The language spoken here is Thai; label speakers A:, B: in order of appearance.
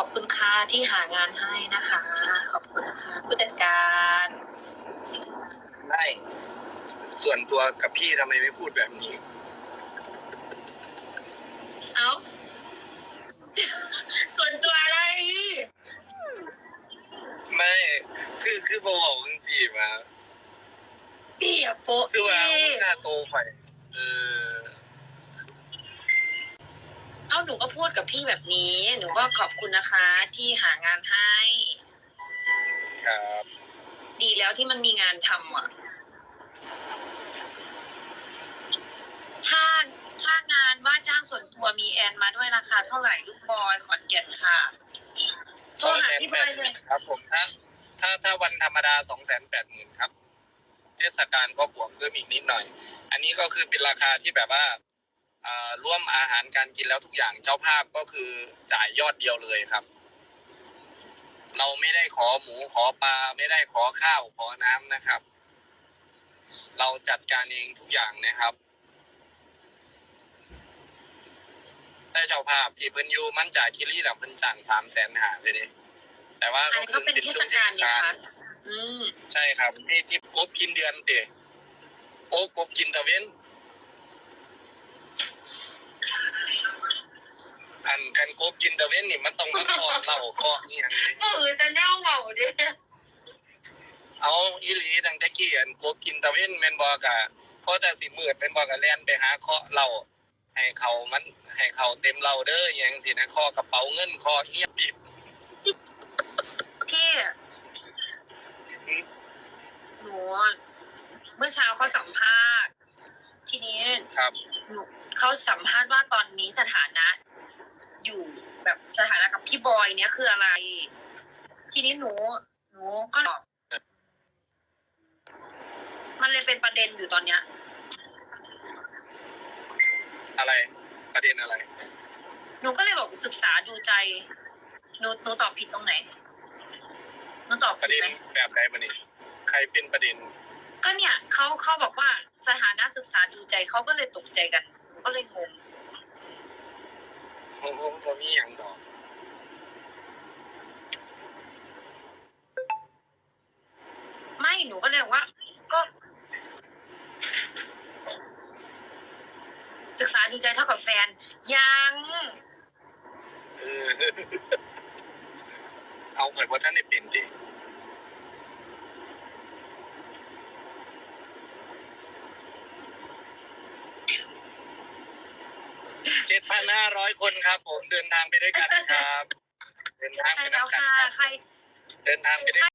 A: อบคุณค่ะที่หางานให้นะคะ ขอบคุณค่ะผู้จัดการ
B: ได้ส่วนตัวกับพี่ทำไมไม่พูดแบบนี้
A: เอ้าส่วนตัวอะไร
B: ไม่ คือคือบอกจังสี่มา
A: พี่อย่าโป๊ะ
B: คือว่า
A: พี่
B: หน้าโตไปเออ
A: เอ้าหนูก็พูดกับพี่แบบนี้ หนูก็ขอบคุณนะคะ ที่หางานให้
B: ครับ
A: ดีแล้วที่มันมีงานทำอะ ถ้าถ้างานว่าจ้างส่วนตัวมีแอนมาด้วยราคาเท่าไหร่ลูกบอยขอนแก่นค่ะโท
B: ส
A: ร
B: อง
A: หา
B: แสน
A: พี่
B: แป
A: บอ
B: ด
A: ย
B: ห
A: เล
B: มื่
A: ย
B: นครับ ผมถ้าถ้าถ้าวันธรรมดาสองแสนแปดหมื่นครับ เทศกาลก็บวกเพิ่มอีกนิดหน่อย อันนี้ก็คือเป็นราคาที่แบบว่าอ่า ร่วมอาหารการกินแล้วทุกอย่างเจ้าภาพก็คือจ่ายยอดเดียวเลยครับ เราไม่ได้ขอหมูขอปลาไม่ได้ขอข้าวขอน้ำนะครับ เราจัดการเองทุกอย่างนะครับแต่เจ้าภาพที่เพิ่นอยู่มั่นจ่ายคิรี่แล้วเพิ่นจ่างสามแสนหาเลยเดิแต่ว่า
A: อันนี้ก็เป็นเทศกาลนี่ค่ะอืม
B: ใช่ครับนี่ที่กบกินเดือนเตะโอ้กบกินตะเว้น อันกันกบกินตะเว้นนี่มันต้องมาคอเหล่าคอนี่อย่างนี้
A: เออแต่แนวเบาดิ
B: เอาอีหลีดังตะกี้อันกบกินตะเว้นแม่นบอกะเพราะแต่สิมืดเป็นบอกะแล่นไปหาเคาะเหล่าให้เขามันให้เขาเต็มเหล่าเด้ออย่างสินะคอกระเป๋าเงินคอเอียบปิด
A: พี่
B: อืม
A: หนูเมื่อเช้าเขาสัมภาษณ์ ทีนี้
B: ครับ
A: หนูเขาสัมภาษณ์ว่าตอนนี้สถานะ อยู่แบบสถานะกับพี่บอยเนี่ยคืออะไร ทีนี้หนูหนูก็ตอบมันเลยเป็นประเด็นอยู่ตอนเนี้ย
B: อะไร ประเด็นอะไร
A: หนูก็เลยบอกศึกษาดูใจ หนูหนูตอบผิดตรงไหน หนูตอบ
B: ป
A: ผิ
B: ระ
A: ด
B: เด็น
A: ไหม
B: แบบไหนมานี่ใครเป็นประเด็น
A: ก็เนี่ยเขาเขาบอกว่าสถานะศึกษาดูใจเขาก็เลยตกใจกันหนูก็เลยงง
B: ผมผมผมมีอย่างดอก
A: ไม่หนูก็เลยบอกว่า ก็ ศึกษาดูใจเท่ากับแฟน ยัง
B: เออ เอาเหมือนว่าท่านได้เป็นดิ เจ็ดพันห้าร้อยคนครับผมเดินทางไปด้วยกันนะครับ เดินทาง
A: ใช่
B: ไป
A: แล้ว
B: ด้วยกัน
A: ค่ะ
B: ครับ
A: ใคร
B: เดินทางไปด้วย